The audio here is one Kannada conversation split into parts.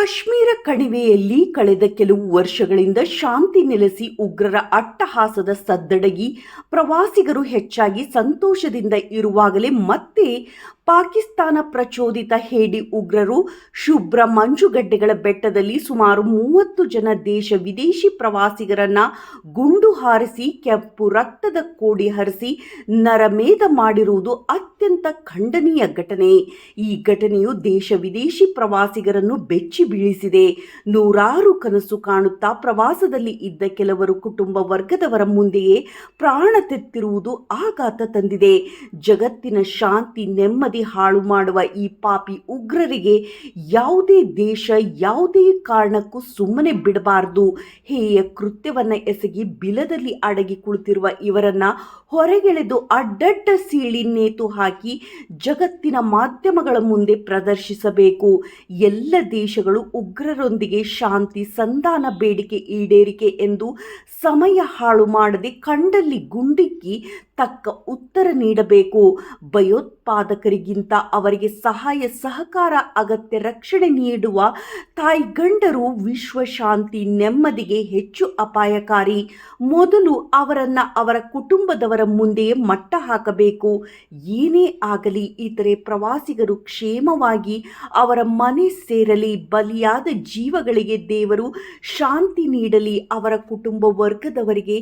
ಕಾಶ್ಮೀರ ಕಣಿವೆಯಲ್ಲಿ ಕಳೆದ ಕೆಲವು ವರ್ಷಗಳಿಂದ ಶಾಂತಿ ನೆಲೆಸಿ ಉಗ್ರರ ಅಟ್ಟಹಾಸದ ಸದ್ದಡಗಿ ಪ್ರವಾಸಿಗರು ಹೆಚ್ಚಾಗಿ ಸಂತೋಷದಿಂದ ಇರುವಾಗಲೇ ಮತ್ತೆ ಪಾಕಿಸ್ತಾನ ಪ್ರಚೋದಿತ ಹೇಡಿ ಉಗ್ರರು ಶುಭ್ರ ಮಂಜುಗಡ್ಡೆಗಳ ಬೆಟ್ಟದಲ್ಲಿ ಸುಮಾರು ಮೂವತ್ತು ಜನ ದೇಶ ವಿದೇಶಿ ಪ್ರವಾಸಿಗರನ್ನ ಗುಂಡು ಹಾರಿಸಿ, ಕೆಂಪು ರಕ್ತದ ಕೋಡಿ ಹರಿಸಿ ನರಮೇಧ ಮಾಡಿರುವುದು ಅತ್ಯಂತ ಖಂಡನೀಯ ಘಟನೆ. ಈ ಘಟನೆಯು ದೇಶ ವಿದೇಶಿ ಪ್ರವಾಸಿಗರನ್ನು ಬೆಚ್ಚಿ ಬೀಳಿಸಿದೆ. ನೂರಾರು ಕನಸು ಕಾಣುತ್ತಾ ಪ್ರವಾಸದಲ್ಲಿ ಇದ್ದ ಕೆಲವರು ಕುಟುಂಬ ವರ್ಗದವರ ಮುಂದೆಯೇ ಪ್ರಾಣ ತೆತ್ತಿರುವುದು ಆಘಾತ ತಂದಿದೆ. ಜಗತ್ತಿನ ಶಾಂತಿ, ನೆಮ್ಮದಿ ಹಾಳು ಮಾಡುವ ಈ ಪಾಪಿ ಉಗ್ರರಿಗೆ ಯಾವುದೇ ದೇಶ, ಯಾವುದೇ ಕಾರಣಕ್ಕೂ ಸುಮ್ಮನೆ ಬಿಡಬಾರದು. ಹೇಯ ಕೃತ್ಯವನ್ನ ಎಸಗಿ ಬಿಲದಲ್ಲಿ ಅಡಗಿ ಕುಳಿತಿರುವ ಇವರನ್ನ ಹೊರಗೆಳೆದು ಅಡ್ಡಡ್ಡ ಸೀಳಿ ನೇತು ಹಾಕಿ ಜಗತ್ತಿನ ಮಾಧ್ಯಮಗಳ ಮುಂದೆ ಪ್ರದರ್ಶಿಸಬೇಕು. ಎಲ್ಲ ದೇಶಗಳು ಉಗ್ರರೊಂದಿಗೆ ಶಾಂತಿ, ಸಂಧಾನ, ಬೇಡಿಕೆ, ಈಡೇರಿಕೆ ಎಂದು ಸಮಯ ಹಾಳು ಮಾಡದೆ ಕಂಡಲ್ಲಿ ಗುಂಡಿಕ್ಕಿ ತಕ್ಕ ಉತ್ತರ ನೀಡಬೇಕು. ಭಯೋತ್ಪಾದಕರಿಗಿಂತ ಅವರಿಗೆ ಸಹಾಯ, ಸಹಕಾರ, ಅಗತ್ಯ ರಕ್ಷಣೆ ನೀಡುವ ತಾಯ್ಗಂಡರು ವಿಶ್ವ ಶಾಂತಿ ನೆಮ್ಮದಿಗೆ ಹೆಚ್ಚು ಅಪಾಯಕಾರಿ. ಮೊದಲು ಅವರನ್ನ ಅವರ ಕುಟುಂಬದವರ ಮುಂದೆ ಮಟ್ಟ ಹಾಕಬೇಕು. ಏನೇ ಆಗಲಿ ಇತರೆ ಪ್ರವಾಸಿಗರು ಕ್ಷೇಮವಾಗಿ ಅವರ ಮನೆ ಸೇರಲಿ, ಬಲಿಯಾದ ಜೀವಗಳಿಗೆ ದೇವರು ಶಾಂತಿ ನೀಡಲಿ, ಅವರ ಕುಟುಂಬ ವರ್ಗದವರಿಗೆ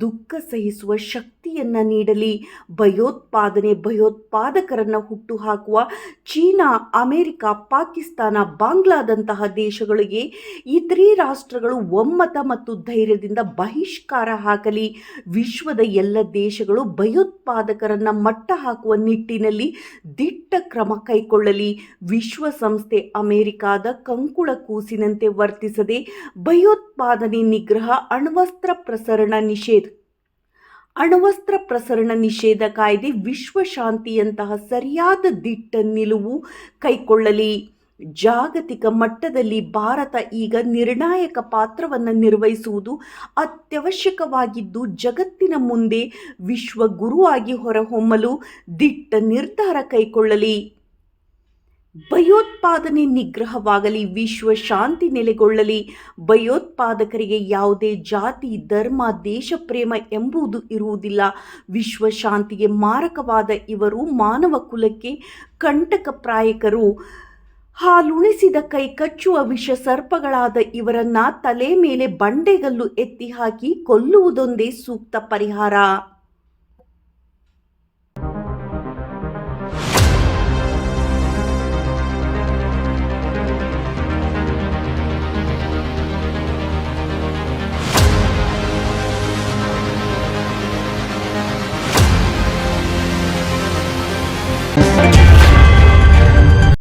ದುಃಖ ಸಹಿಸುವ ಶಕ್ತಿಯನ್ನ ನೀಡಲಿ. ಭಯೋತ್ಪಾದನೆ ಹುಟ್ಟು ಹುಟ್ಟುಹಾಕುವ ಚೀನಾ, ಅಮೆರಿಕ, ಪಾಕಿಸ್ತಾನ, ಬಾಂಗ್ಲಾದಂತಹ ದೇಶಗಳಿಗೆ ಇತರೆ ರಾಷ್ಟ್ರಗಳು ಒಮ್ಮತ ಮತ್ತು ಧೈರ್ಯದಿಂದ ಬಹಿಷ್ಕಾರ ಹಾಕಲಿ. ವಿಶ್ವದ ಎಲ್ಲ ದೇಶಗಳು ಭಯೋತ್ಪಾದಕರನ್ನು ಮಟ್ಟ ಹಾಕುವ ನಿಟ್ಟಿನಲ್ಲಿ ದಿಟ್ಟ ಕ್ರಮ ಕೈಗೊಳ್ಳಲಿ ವಿಶ್ವಸಂಸ್ಥೆ ಅಮೆರಿಕಾದ ಕಂಕುಳ ಕೂಸಿನಂತೆ ವರ್ತಿಸದೆ ಭಯೋತ್ಪಾದನೆ ನಿಗ್ರಹ, ಅಣ್ವಸ್ತ್ರ ಪ್ರಸರಣ ನಿಷೇಧ ಅಣ್ವಸ್ತ್ರ ಪ್ರಸರಣ ನಿಷೇಧ ಕಾಯ್ದೆ ವಿಶ್ವಶಾಂತಿಯಂತಹ ಸರಿಯಾದ ದಿಟ್ಟ ನಿಲುವು ಕೈಕೊಳ್ಳಲಿ. ಜಾಗತಿಕ ಮಟ್ಟದಲ್ಲಿ ಭಾರತ ಈಗ ನಿರ್ಣಾಯಕ ಪಾತ್ರವನ್ನು ನಿರ್ವಹಿಸುವುದು ಅತ್ಯವಶ್ಯಕವಾಗಿದ್ದು, ಜಗತ್ತಿನ ಮುಂದೆ ವಿಶ್ವ ಗುರುವಾಗಿ ಹೊರಹೊಮ್ಮಲು ದಿಟ್ಟ ನಿರ್ಧಾರ ಕೈಗೊಳ್ಳಲಿ ಭಯೋತ್ಪಾದನೆ ನಿಗ್ರಹವಾಗಲಿ, ವಿಶ್ವ ಶಾಂತಿ ನೆಲೆಗೊಳ್ಳಲಿ. ಭಯೋತ್ಪಾದಕರಿಗೆ ಯಾವುದೇ ಜಾತಿ, ಧರ್ಮ, ದೇಶ ಪ್ರೇಮ ಎಂಬುದು ಇರುವುದಿಲ್ಲ. ವಿಶ್ವ ಶಾಂತಿಗೆ ಮಾರಕವಾದ ಇವರು ಮಾನವ ಕುಲಕ್ಕೆ ಕಂಟಕಪ್ರಾಯಕರು ಹಾಲುಣಿಸಿದ ಕೈ ಕಚ್ಚುವ ವಿಷ ಸರ್ಪಗಳಾದ ಇವರನ್ನ ತಲೆ ಮೇಲೆ ಬಂಡೆಗಲ್ಲು ಎತ್ತಿ ಹಾಕಿ ಕೊಲ್ಲುವುದೊಂದೇ ಸೂಕ್ತ ಪರಿಹಾರ.